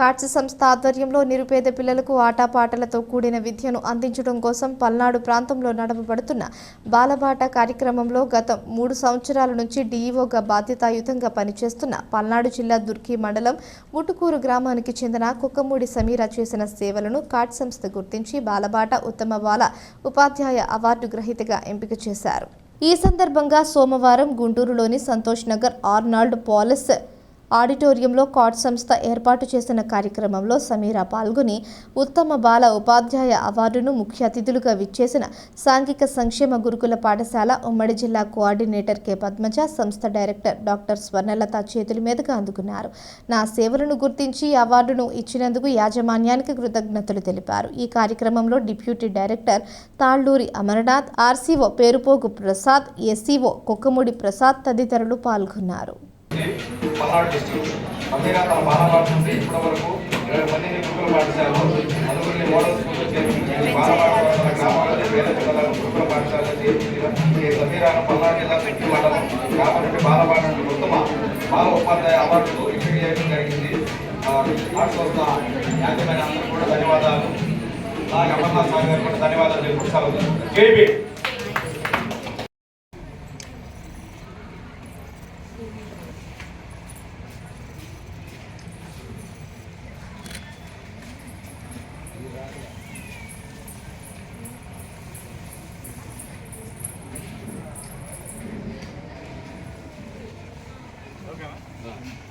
Cots సంస్థ ఆధ్వర్యంలో నిరుపేద పిల్లలకు ఆటపాటలతో కూడిన విద్యను అందించడం కోసం పల్నాడు ప్రాంతంలో నడపబడుతున్న బాలబాట కార్యక్రమంలో గత మూడు సంవత్సరాల నుంచి డీఈఓగా బాధ్యతాయుతంగా పనిచేస్తున్న పల్నాడు జిల్లా దుర్కి మండలం ముటుకూరు గ్రామానికి చెందిన కుక్కమూడి సమీర చేసిన సేవలను కాట్ సంస్థ గుర్తించి బాలబాట ఉత్తమ బాల ఉపాధ్యాయ అవార్డు గ్రహీతగా ఎంపిక చేశారు. ఈ సందర్భంగా సోమవారం గుంటూరులోని సంతోష్ నగర్ ఆర్నాల్డ్ పాలస్ ఆడిటోరియంలో కాట్ సంస్థ ఏర్పాటు చేసిన కార్యక్రమంలో సమీరా పాల్గొని ఉత్తమ బాల ఉపాధ్యాయ అవార్డును ముఖ్య అతిథులుగా విచ్చేసిన సాంఘిక సంక్షేమ గురుకుల పాఠశాల ఉమ్మడి జిల్లా కోఆర్డినేటర్ కె పద్మజ సంస్థ డైరెక్టర్ డాక్టర్ స్వర్ణలత చేతుల మీదుగా అందుకున్నారు. నా సేవలను గుర్తించి అవార్డును ఇచ్చినందుకు యాజమాన్యానికి కృతజ్ఞతలు తెలిపారు. ఈ కార్యక్రమంలో deputy director Talluri Amarnath RCO Perupogu Prasad SCO Kukkamudi Prasad తదితరులు పాల్గొన్నారు. పల్నాడు డిస్ట్రిక్ట్ అంతేగా తన బాలబాట నుండి ఇప్పటివరకు ఇరవై మందిని గురుకుల పాఠశాలలో నలుగురిని మోడల్ స్కూల్లో చేర్పించి బాలబాట తన గ్రామాలలో వేల పిల్లలను గురుకుల పాఠశాలలో చేర్పించిన సమీరాను పల్నాడు జిల్లా పెట్టి మండలం. కాబట్టి బాలబాట నుండి ఉత్తమ బాల ఉపాధ్యాయ అవార్డుకు ఎంపిక చేయడం జరిగింది సంస్థ యాజమాన్య అందరూ కూడా ధన్యవాదాలు. అలాగే అమర్నాథ్ స్వామి గారు కూడా ధన్యవాదాలు తెలుపుతారు కేబీ 嗯。